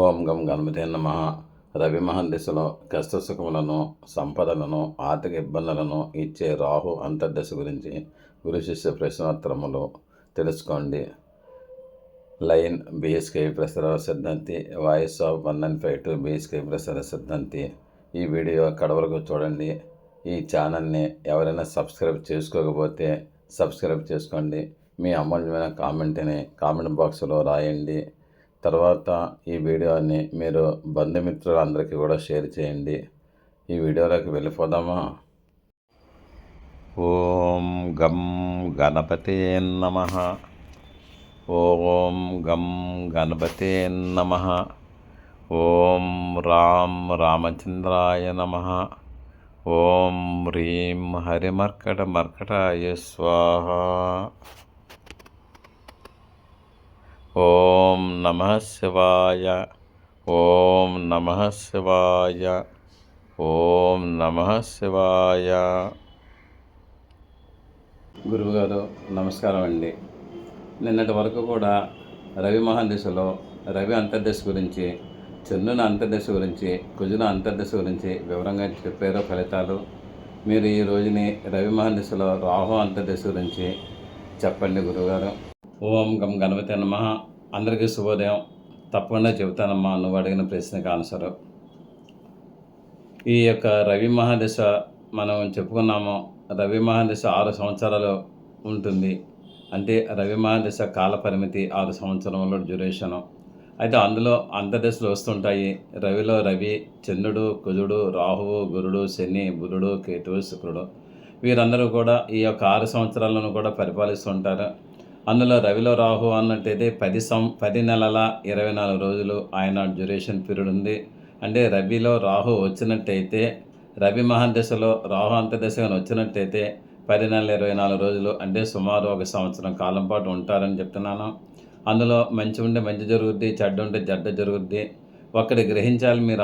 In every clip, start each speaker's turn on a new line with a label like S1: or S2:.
S1: ఓం గం గణపతి నమ. రవి మహందశలో కష్టసుఖములను సంపదలను ఆర్థిక ఇబ్బందులను ఇచ్చే రాహు అంతర్దశ గురించి గురు శిష్య ప్రశ్నోత్తరములు తెలుసుకోండి. Line BSK Prasad Siddhanti voice of one and five two BSK Prasad Siddhanti. ఈ వీడియో అక్కడ వరకు చూడండి. ఈ ఛానల్ని ఎవరైనా సబ్స్క్రైబ్ చేసుకోకపోతే సబ్స్క్రైబ్ చేసుకోండి. మీ అమూల్యమైన కామెంట్ని కామెంట్ బాక్స్లో రాయండి. తర్వాత ఈ వీడియోని మీరు బంధుమిత్రులందరికీ కూడా షేర్ చేయండి. ఈ వీడియోలోకి వెళ్ళిపోదామా? ఓం గం గణపతే నమ. ఓం గం గణపతే నమ. ఓం రాం రామచంద్రాయ నమ. ఓం హ్రీం హరిమర్కట మర్కటాయ స్వాహ. ఓం నమ శివాయ. ఓం నమ శివాయ. ఓం నమ శివాయ. గురువుగారు నమస్కారం అండి. నిన్నటి వరకు కూడా రవి మహాదశలో రవి అంతర్దశ గురించి చంద్రున అంతర్దశ గురించి కుజున అంతర్దశ గురించి వివరంగా చెప్పారు ఫలితాలు మీరు ఈ రోజుని రవి మహాదశలో రాహు అంతర్దశ గురించి చెప్పండి గురువుగారు. ఓం గం గణపతి నమ. అందరికీ శుభోదయం. తప్పకుండా చెబుతానమ్మా నువ్వు అడిగిన ప్రశ్నకు ఆన్సరు. ఈ యొక్క రవి మహాదశ మనం చెప్పుకున్నాము. రవి మహాదశ ఆరు సంవత్సరాలు ఉంటుంది. అంటే రవి మహాదశ కాల పరిమితి ఆరు సంవత్సరంలో డ్యూరేషను. అయితే అందులో అంతర్దశలు వస్తుంటాయి. రవిలో రవి చంద్రుడు కుజుడు రాహువు గురుడు శని బుధుడు కేతువు శుక్రుడు. వీరందరూ కూడా ఈ యొక్క ఆరు సంవత్సరాలను కూడా పరిపాలిస్తుంటారు. అందులో రవిలో రాహు అన్నట్టయితే పది సం పది నెలల ఇరవై నాలుగు రోజులు ఆయన డ్యూరేషన్ పీరియడ్ ఉంది. అంటే రవిలో రాహు వచ్చినట్టయితే రవి మహాదశలో రాహు అంతర్దశ కానీ వచ్చినట్టయితే పది నెలల ఇరవై నాలుగు రోజులు అంటే సుమారు ఒక సంవత్సరం కాలం పాటు ఉంటారని చెప్తున్నాను. అందులో మంచి ఉంటే మంచి జరుగుద్ది చెడ్డ ఉంటే చెడ్డ జరుగుద్ది. ఒక్కటి గ్రహించాలి మీరు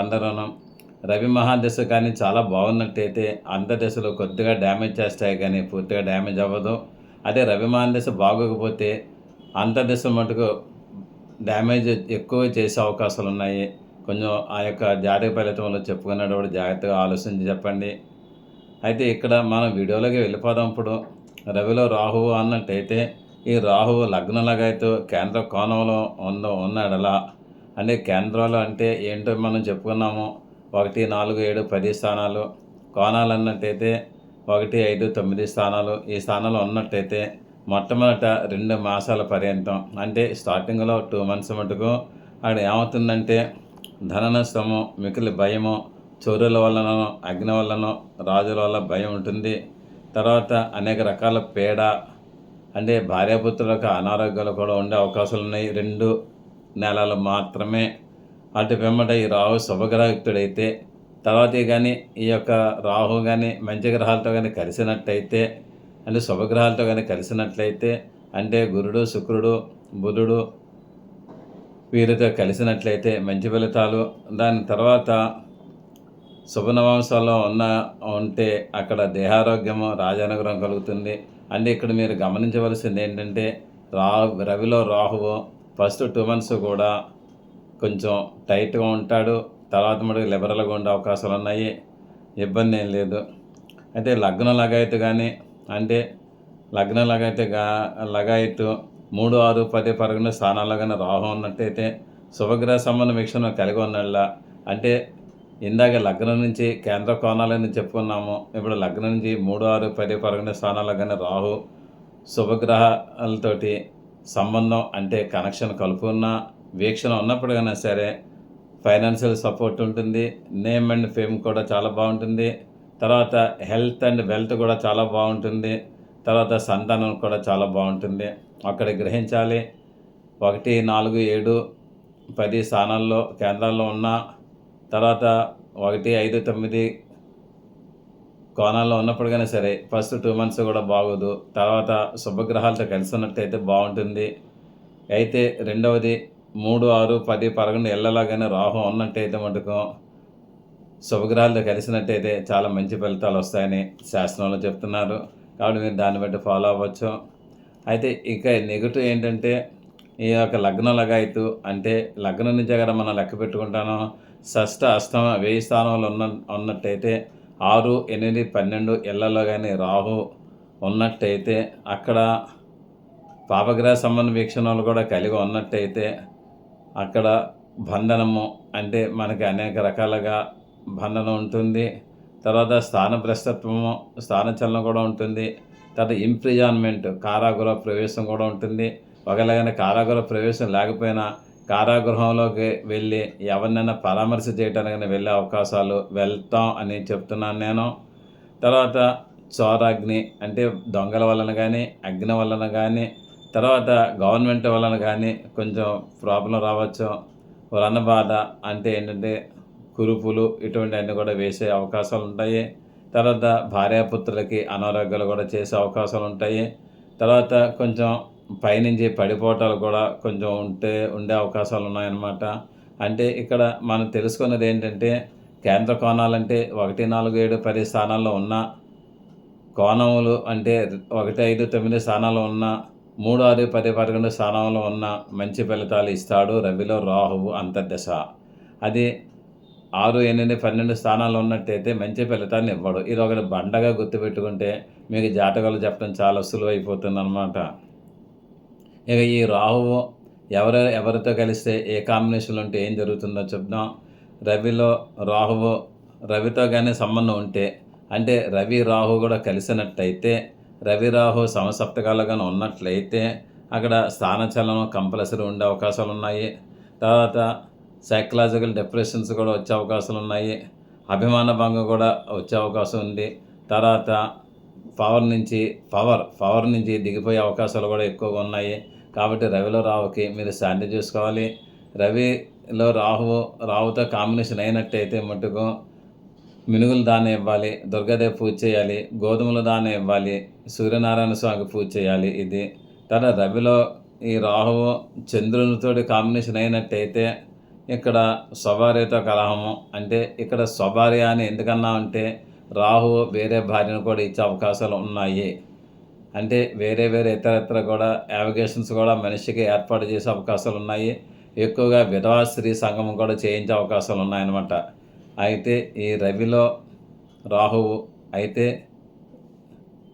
S1: రవి మహాదశ కానీ చాలా బాగున్నట్టయితే అంతర్దశలో కొద్దిగా డ్యామేజ్ చేస్తాయి కానీ పూర్తిగా డ్యామేజ్ అవ్వదు. అదే రవి దశ బాగోకపోతే అంతర్దశ మటుకు డ్యామేజ్ ఎక్కువ చేసే అవకాశాలు ఉన్నాయి. కొంచెం ఆ యొక్క జాతక ఫలితంలో చెప్పుకునేటప్పుడు జాగ్రత్తగా ఆలోచించి చెప్పండి. అయితే ఇక్కడ మనం వీడియోలోకి వెళ్ళిపోదాం ఇప్పుడు. రవిలో రాహువు అన్నట్టయితే ఈ రాహువు లగ్నలగైతే కేంద్ర కోణంలో ఉందో ఉన్నాడలా. అంటే కేంద్రాలు అంటే ఏంటో మనం చెప్పుకున్నాము. ఒకటి నాలుగు ఏడు పది స్థానాలు. కోణాలు అన్నట్టయితే ఒకటి ఐదు తొమ్మిది స్థానాలు ఈ స్థానంలో ఉన్నట్టయితే మొట్టమొదట రెండు మాసాల పర్యంతం అంటే స్టార్టింగ్లో టూ మంత్స్ మటుకు అక్కడ ఏమవుతుందంటే ధన నష్టము మిగిలి భయము చోరుల వల్లనో అగ్ని వల్లనో రాజుల వల్ల భయం ఉంటుంది. తర్వాత అనేక రకాల పేడ అంటే భార్యాపుత్రులకు అనారోగ్యాలు కూడా ఉండే అవకాశాలు ఉన్నాయి. రెండు నెలలు మాత్రమే. అటు వెంబట ఈ రావు శుభగ్రహయుక్తుడైతే తర్వాత కానీ ఈ యొక్క రాహు కానీ మంచి గ్రహాలతో కానీ కలిసినట్టయితే అంటే శుభగ్రహాలతో కానీ కలిసినట్లయితే అంటే గురుడు శుక్రుడు బుధుడు వీరితో కలిసినట్లయితే మంచి ఫలితాలు. దాని తర్వాత శుభనవాంశాల్లో ఉన్న ఉంటే అక్కడ దేహారోగ్యము రాజానుగ్రహం కలుగుతుంది. అంటే ఇక్కడ మీరు గమనించవలసింది ఏంటంటే రా రవిలో రాహువు ఫస్ట్ టూ మంత్స్ కూడా కొంచెం టైట్గా ఉంటాడు. తర్వాత మటుకు లిబరల్గా ఉండే అవకాశాలు ఉన్నాయి. ఇబ్బంది ఏం లేదు. అయితే లగ్నం లగాయతు కానీ అంటే లగ్నం లగాయతు గా లగాయతు మూడు ఆరు పది పదకొండు స్థానాల్లో కానీ రాహు ఉన్నట్టయితే శుభగ్రహ సంబంధ వీక్షణ కలిగి ఉన్నట్ల అంటే ఇందాక లగ్నం నుంచి కేంద్ర కోణాలని చెప్పుకున్నాము. ఇప్పుడు లగ్నం నుంచి మూడు ఆరు పది పదకొండు స్థానాల్లో కానీ రాహు శుభగ్రహాలతోటి సంబంధం అంటే కనెక్షన్ కలుపుకున్న వీక్షణ ఉన్నప్పటికైనా సరే ఫైనాన్షియల్ సపోర్ట్ ఉంటుంది నేమ్ అండ్ ఫేమ్ కూడా చాలా బాగుంటుంది తర్వాత హెల్త్ అండ్ వెల్త్ కూడా చాలా బాగుంటుంది తర్వాత సంతానం కూడా చాలా బాగుంటుంది. అక్కడ గ్రహించాలి ఒకటి నాలుగు ఏడు పది స్థానాల్లో కేంద్రాల్లో ఉన్న తర్వాత ఒకటి ఐదు తొమ్మిది కోణాల్లో ఉన్నప్పటికైనా సరే ఫస్ట్ టూ మంత్స్ కూడా బాగోదు తర్వాత శుభగ్రహాలతో కలిసి ఉన్నట్టయితే బాగుంటుంది. అయితే రెండవది మూడు ఆరు పది పదకొండు ఎల్లలాగానే రాహు ఉన్నట్టయితే మటుకు శుభగ్రహాలతో కలిసినట్టయితే చాలా మంచి ఫలితాలు వస్తాయని శాస్త్రంలో చెప్తున్నారు. కాబట్టి మీరు దాన్ని బట్టి ఫాలో అవ్వచ్చు. అయితే ఇక నెగిటివ్ ఏంటంటే ఈ యొక్క లగ్న లగాయతు అంటే లగ్నం నుంచి కదా మనం లెక్క పెట్టుకుంటాను షష్ట అష్టమ వెయ్యి స్థానంలో ఉన్న ఉన్నట్టయితే ఆరు ఎనిమిది పన్నెండు ఇళ్ళలో కానీ రాహు ఉన్నట్టయితే అక్కడ పాపగ్రహ సంబంధ వీక్షణలు కూడా కలిగి ఉన్నట్టయితే అక్కడ బంధనము అంటే మనకి అనేక రకాలుగా బంధనం ఉంటుంది. తర్వాత స్థానభ్రష్టత్వము స్థానచలనం కూడా ఉంటుంది. తర్వాత ఇంప్రిజాన్మెంట్ కారాగృహ ప్రవేశం కూడా ఉంటుంది. ఒకలాగైనా కారాగృహ ప్రవేశం లేకపోయినా కారాగృహంలోకి వెళ్ళి ఎవరినైనా పరామర్శ చేయడానికి వెళ్ళే అవకాశాలు వెళ్తాం అని చెప్తున్నాను నేను. తర్వాత చోరాగ్ని అంటే దొంగల వలన కానీ అగ్ని వలన కానీ తర్వాత గవర్నమెంట్ వలన కానీ కొంచెం ప్రాబ్లం రావచ్చు. వలన బాధ అంటే ఏంటంటే కురుపులు ఇటువంటివన్నీ కూడా వేసే అవకాశాలు ఉంటాయి. తర్వాత భార్యాపుత్రులకి అనారోగ్యాలు కూడా చేసే అవకాశాలు ఉంటాయి. తర్వాత కొంచెం పైనుంచి పడిపోవటాలు కూడా కొంచెం ఉంటే ఉండే అవకాశాలు ఉన్నాయన్నమాట. అంటే ఇక్కడ మనం తెలుసుకున్నది ఏంటంటే కేంద్ర కోణాలంటే ఒకటి నాలుగు ఏడు పది స్థానాల్లో ఉన్న కోణములు అంటే ఒకటి ఐదు తొమ్మిది స్థానాల్లో ఉన్న మూడు ఆరు పది పదకొండు స్థానంలో ఉన్న మంచి ఫలితాలు ఇస్తాడు రవిలో రాహువు అంతర్దశ. అది ఆరు ఎనిమిది పన్నెండు స్థానాల్లో ఉన్నట్టయితే మంచి ఫలితాన్ని ఇవ్వడు. ఇది ఒకటి బండగా గుర్తుపెట్టుకుంటే మీకు జాతకాలు చెప్పడం చాలా సులువైపోతుంది అనమాట ఇక ఈ రాహువు ఎవరు ఎవరితో కలిస్తే ఏ కాంబినేషన్లో ఉంటే ఏం జరుగుతుందో చెప్దాం. రవిలో రాహువు రవితో కానీ సంబంధం ఉంటే అంటే రవి రాహు కూడా కలిసినట్టయితే రవి రాహు సమసప్తకాలుగా ఉన్నట్లయితే అక్కడ స్థానచలనం కంపల్సరీ ఉండే అవకాశాలు ఉన్నాయి. తర్వాత సైకలాజికల్ డిప్రెషన్స్ కూడా వచ్చే అవకాశాలు ఉన్నాయి. అభిమాన భంగం కూడా వచ్చే అవకాశం ఉంది. తర్వాత పవర్ నుంచి పవర్ పవర్ నుంచి దిగిపోయే అవకాశాలు కూడా ఎక్కువగా ఉన్నాయి. కాబట్టి రవిలో రావుకి మీరు శాంతి చూసుకోవాలి. రవిలో రాహు రావుతో కాంబినేషన్ అయినట్టయితే మటుకు మినుగులు దానం ఇవ్వాలి దుర్గాదేవి పూజ చేయాలి గోధుమల దానం ఇవ్వాలి సూర్యనారాయణ స్వామికి పూజ చేయాలి. ఇది తర్వాత రవిలో ఈ రాహువు చంద్రునితో కాంబినేషన్ అయినట్టయితే ఇక్కడ స్వభార్యతో కలహము. అంటే ఇక్కడ స్వభార్య అని ఎందుకన్నా అంటే రాహు వేరే భార్యను కూడా ఇచ్చే అవకాశాలు ఉన్నాయి. అంటే వేరే వేరే ఇతర ఇతర కూడా యావిగేషన్స్ కూడా మనిషికి ఏర్పాటు చేసే అవకాశాలు ఉన్నాయి. ఎక్కువగా విధవా స్త్రీ సంగమం కూడా చేయించే అవకాశాలు ఉన్నాయన్నమాట. అయితే ఈ రవిలో రాహువు అయితే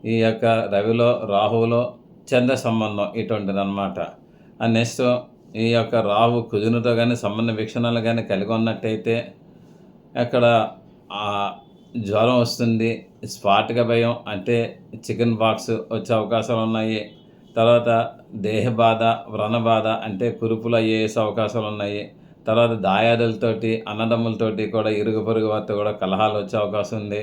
S1: ఈ యొక్క రవిలో రాహువులో చంద్ర సంబంధం ఇటువంటిది అనమాట నెక్స్ట్ ఈ యొక్క రాహు కుజునితో కానీ సంబంధ వీక్షణలు కానీ కలిగి ఉన్నట్టయితే అక్కడ జ్వరం వస్తుంది స్పాట్గా భయం అంటే చికెన్ బాక్స్ వచ్చే అవకాశాలు ఉన్నాయి. తర్వాత దేహ బాధ వ్రణ బాధ అంటే కురుపులు అయ్యేసే అవకాశాలు ఉన్నాయి. తర్వాత దాయాదులతోటి అన్నదమ్ములతోటి కూడా ఇరుగు పొరుగు వారితో కూడా కలహాలు వచ్చే అవకాశం ఉంది.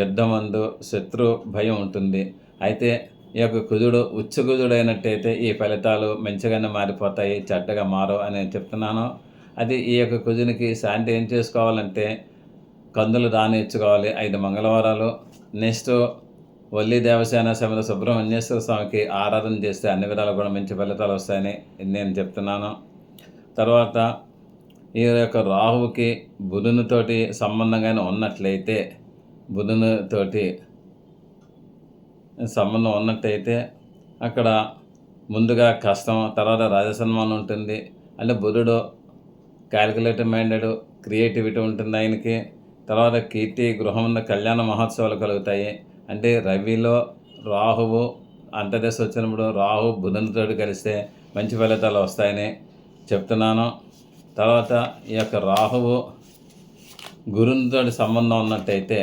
S1: యుద్ధమందు శత్రు భయం ఉంటుంది. అయితే ఈ యొక్క కుజుడు అయినట్టయితే ఈ ఫలితాలు మంచిగానే మారిపోతాయి చెడ్డగా మారు అని నేను చెప్తున్నాను. అది ఈ యొక్క కుజునికి శాంతి ఏం చేసుకోవాలంటే కందులు దాని ఇచ్చుకోవాలి ఐదు మంగళవారాలు. నెక్స్ట్ వల్లి దేవసేన సమేత సుబ్రహ్మణ్యేశ్వర స్వామికి ఆరాధన చేస్తే అన్ని విధాలు కూడా మంచి ఫలితాలు వస్తాయని నేను చెప్తున్నాను. తర్వాత ఈ యొక్క రాహువుకి బుధునితోటి సంబంధంగానే ఉన్నట్లయితే బుధునితోటి సంబంధం ఉన్నట్టయితే అక్కడ ముందుగా కష్టం తర్వాత రాజసన్మానం ఉంటుంది. అంటే బుధుడు క్యాలిక్యులేటివ్ మైండెడ్ క్రియేటివిటీ ఉంటుంది ఆయనకి. తర్వాత కీర్తి గృహం కళ్యాణ మహోత్సవాలు కలుగుతాయి. అంటే రవిలో రాహువు అంతర్దశ వచ్చినప్పుడు రాహు బుధునితో కలిస్తే మంచి ఫలితాలు వస్తాయని చెప్తున్నాను. తర్వాత ఈ యొక్క రాహువు గురునితో సంబంధం ఉన్నట్టయితే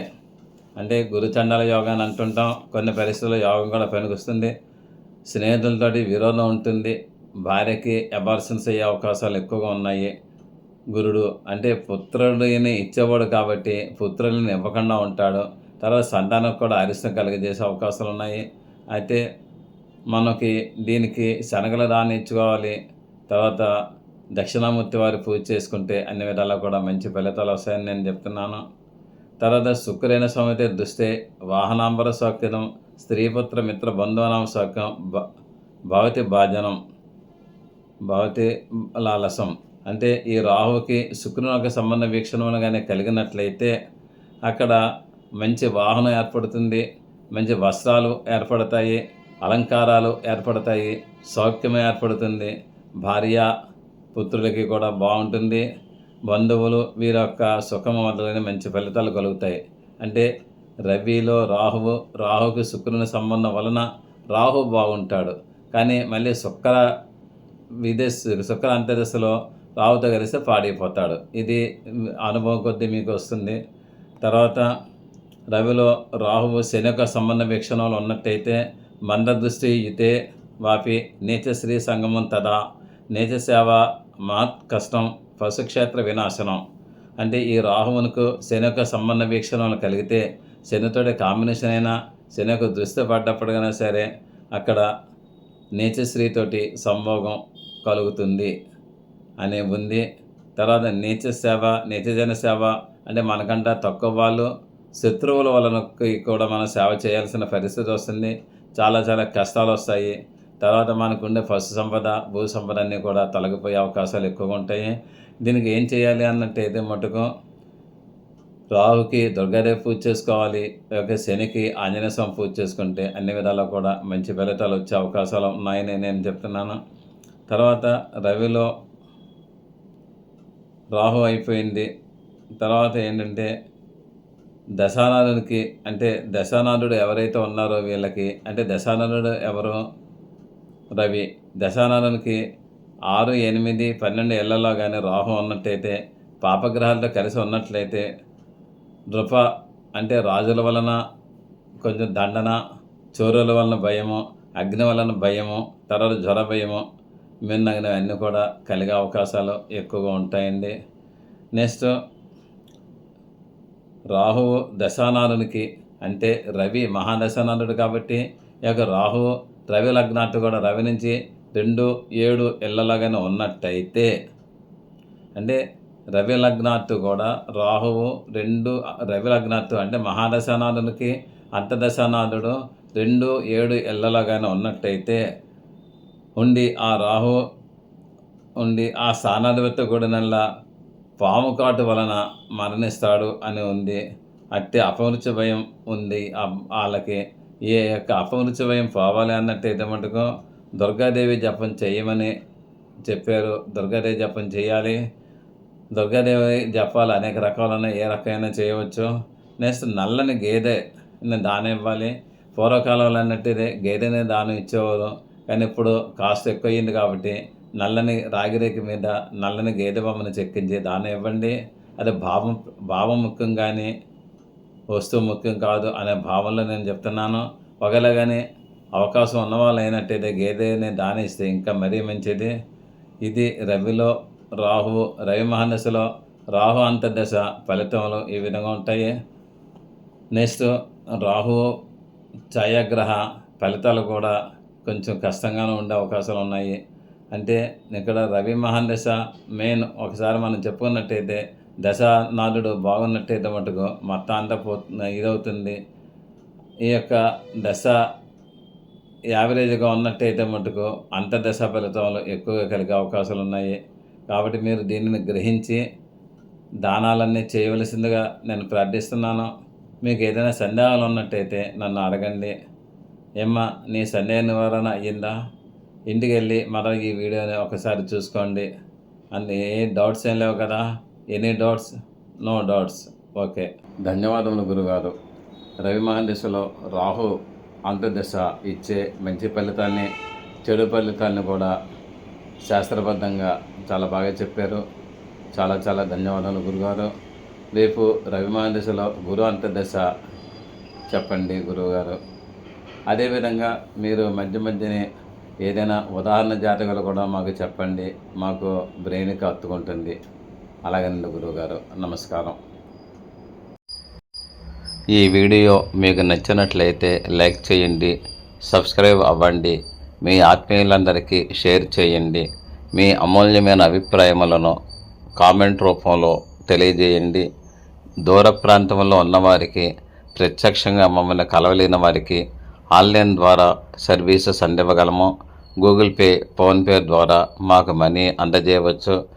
S1: అంటే గురుచండాల యోగా అని అంటుంటాం కొన్ని పరిస్థితుల్లో యోగం కూడా పనికొస్తుంది స్నేహితులతోటి విరోధం ఉంటుంది. భార్యకి అబార్షన్స్ అయ్యే అవకాశాలు ఎక్కువగా ఉన్నాయి. గురుడు అంటే పుత్రుడిని ఇచ్చేవాడు కాబట్టి పుత్రులని ఇవ్వకుండా ఉంటాడు. తర్వాత సంతానం కూడా అరిష్టం కలిగజేసే అవకాశాలు ఉన్నాయి. అయితే మనకి దీనికి శనగలు దాన్ని ఇచ్చుకోవాలి తర్వాత దక్షిణామూర్తి వారి పూజ చేసుకుంటే అన్ని విధాలా కూడా మంచి ఫలితాలు వస్తాయని నేను చెప్తున్నాను. తర్వాత శుక్రైన స్వామితే దుస్తే వాహనాంబర సౌఖ్యం స్త్రీపుత్ర మిత్ర బంధువనామ సౌఖ్యం భవతి భాజనం భవతి లాలసం. అంటే ఈ రాహుకి ఒక సంబంధ వీక్షణములు కానీ కలిగినట్లయితే అక్కడ మంచి వాహనం ఏర్పడుతుంది మంచి వస్త్రాలు ఏర్పడతాయి అలంకారాలు ఏర్పడతాయి సౌఖ్యం ఏర్పడుతుంది భార్య పుత్రులకి కూడా బాగుంటుంది. బంధువులు వీరి యొక్క సుఖము మొదలైన మంచి ఫలితాలు కలుగుతాయి. అంటే రవిలో రాహువు రాహుకి శుక్రుని సంబంధం వలన రాహు బాగుంటాడు. కానీ మళ్ళీ శుక్ర విదేశ శుక్ర అంతర్దశలో రాహుతో కలిస్తే పాడైపోతాడు. ఇది అనుభవం కొద్దీ మీకు వస్తుంది. తర్వాత రవిలో రాహువు శని యొక్క సంబంధ వీక్షణలు ఉన్నట్టయితే మందదృష్టి యుతే వాపి నీచశ్రీ సంగమం తదా. నీచ సేవ మాత్ కష్టం పశుక్షేత్ర వినాశనం. అంటే ఈ రాహువునకు శని యొక్క సంబంధ వీక్షణలు కలిగితే శనితోటి కాంబినేషన్ అయినా శని యొక్క దృష్టి పడ్డప్పటికైనా సరే అక్కడ నీచశ్రీతోటి సంభోగం కలుగుతుంది అనే ఉంది. తర్వాత నీచ సేవ నీచజన సేవ అంటే మనకంట తక్కువ వాళ్ళు శత్రువుల వలన కూడా మనం సేవ చేయాల్సిన పరిస్థితి వస్తుంది. చాలా చాలా కష్టాలు వస్తాయి తర్వాత మనకుండే పశు సంపద భూ సంపద అన్నీ కూడా తొలగిపోయే అవకాశాలు ఎక్కువగా ఉంటాయి. దీనికి ఏం చేయాలి అన్నట్టు అయితే మటుకు రాహుకి దుర్గాదేవి పూజ చేసుకోవాలి లేకపోతే శనికి ఆంజనేయ స్వామి పూజ చేసుకుంటే అన్ని విధాలా కూడా మంచి ఫలితాలు వచ్చే అవకాశాలు ఉన్నాయని నేను చెప్తున్నాను. తర్వాత రవిలో రాహు అయిపోయింది. తర్వాత ఏంటంటే దశానాథుడికి అంటే దశానాథుడు ఎవరైతే ఉన్నారో వీళ్ళకి అంటే దశానాథుడు ఎవరు? రవి దశానాథునికి ఆరు ఎనిమిది పన్నెండు ఏళ్ళలో కానీ రాహు ఉన్నట్టయితే పాపగ్రహాలతో కలిసి ఉన్నట్లయితే నృప అంటే రాజుల వలన కొంచెం దండన చోరుల వలన భయము అగ్ని వలన భయము తర్వాత జ్వర భయము మిన్నగినవన్నీ కూడా కలిగే అవకాశాలు ఎక్కువగా ఉంటాయండి. నెక్స్ట్ రాహువు దశానారునికి అంటే రవి మహాదశానారుడు కాబట్టి ఈ యొక్క రాహువు రవి లగ్నాట్టు కూడా రవి నుంచి రెండు ఏడు ఇళ్ళలాగానే ఉన్నట్టయితే అంటే రవి లగ్నాత్తు కూడా రాహువు రెండు రవి లగ్నార్థు అంటే మహాదశానాథునికి అంతదశానాథుడు రెండు ఏడు ఇళ్ళలాగానే ఉన్నట్టయితే ఉండి ఆ రాహు ఉండి ఆ స్థానాధిపతి కూడినల్లా పాము కాటు వలన మరణిస్తాడు అని ఉంది. అట్టి అపమృత్య భయం ఉంది వాళ్ళకి ఏ యొక్క అపమృత్య భయం పోవాలి అన్నట్టయితే మటుకు దుర్గాదేవి జపం చేయమని చెప్పారు. దుర్గాదేవి జపం చేయాలి. దుర్గాదేవి జపాలు అనేక రకాలైన ఏ రకమైన చేయవచ్చు. నెక్స్ట్ నల్లని గేదె దానం ఇవ్వాలి. పూర్వకాలంలో అన్నట్టు గేదెనే దానం ఇచ్చేవారు. కానీ ఇప్పుడు కాస్ట్ ఎక్కువ అయ్యింది కాబట్టి నల్లని రాగిరేఖ మీద నల్లని గేదె బొమ్మను చెక్కించి దానం ఇవ్వండి. అది భావం భావం ముఖ్యం కానీ వస్తువు ముఖ్యం కాదు అనే భావనలో నేను చెప్తున్నాను. ఒకవేళ కానీ అవకాశం ఉన్న వాళ్ళు అయినట్టయితే గేదెని దానిస్తే ఇంకా మరీ మంచిది. ఇది రవిలో రాహు రవి మహాదశలో రాహు అంతర్దశ ఫలితములు ఈ విధంగా ఉంటాయి. నెక్స్ట్ రాహు ఛాయాగ్రహ ఫలితాలు కూడా కొంచెం కష్టంగానే ఉండే అవకాశాలు ఉన్నాయి. అంటే ఇక్కడ రవి మహాదశ మెయిన్ ఒకసారి మనం చెప్పుకున్నట్టయితే దశానాథుడు బాగున్నట్టయితే మటుకు మొత్తం అంతా పో ఇదవుతుంది. ఈ యొక్క దశ యావరేజ్గా ఉన్నట్టయితే మటుకు అంతర్దశ ఫలితాలు ఎక్కువగా కలిగే అవకాశాలు ఉన్నాయి కాబట్టి మీరు దీనిని గ్రహించి దానాలన్నీ చేయవలసిందిగా నేను ప్రార్థిస్తున్నాను. మీకు ఏదైనా సందేహాలు ఉన్నట్టయితే నన్ను అడగండి. ఏమ్మా నీ సందేహ నివారణ అయ్యిందా? ఇంటికి వెళ్ళి మరో ఈ వీడియోని ఒకసారి చూసుకోండి. అన్ని ఏ డౌట్స్ ఏం లేవు కదా. Any doubts? No doubts. Okay. ధన్యవాదములు గురుగారు. రవి మహర్దశలో రాహు అంతర్దశ ఇచ్చే మంచి ఫలితాన్ని చెడు ఫలితాన్ని కూడా శాస్త్రబద్ధంగా చాలా బాగా చెప్పారు. చాలా చాలా ధన్యవాదాలు గురుగారు. రేపు రవి మహర్దశలో గురు అంతర్దశ చెప్పండి గురువుగారు అదేవిధంగా మీరు మధ్య మధ్యనే ఏదైనా ఉదాహరణ జాతకాలు కూడా మాకు చెప్పండి. మాకు బ్రెయిన్కి హత్తుకుంటుంది. అలాగనండి గురువుగారు. నమస్కారం. ఈ వీడియో మీకు నచ్చినట్లయితే లైక్ చేయండి సబ్స్క్రైబ్ అవ్వండి మీ ఆత్మీయులందరికీ షేర్ చేయండి మీ అమూల్యమైన అభిప్రాయములను కామెంట్ రూపంలో తెలియజేయండి. దూర ప్రాంతంలో ఉన్నవారికి ప్రత్యక్షంగా మమ్మల్ని కలవలేని వారికి ఆన్లైన్ ద్వారా సర్వీసెస్ అందివ్వగలము. గూగుల్ పే ఫోన్పే ద్వారా మాకు money అందజేయవచ్చు.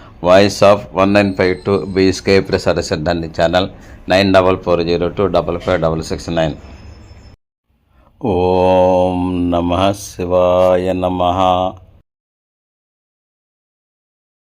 S1: voice of one nine five two BSK Prasad Siddhanti channel nine double four zero two double five double six nine. ఓం నమ శివాయ నమ.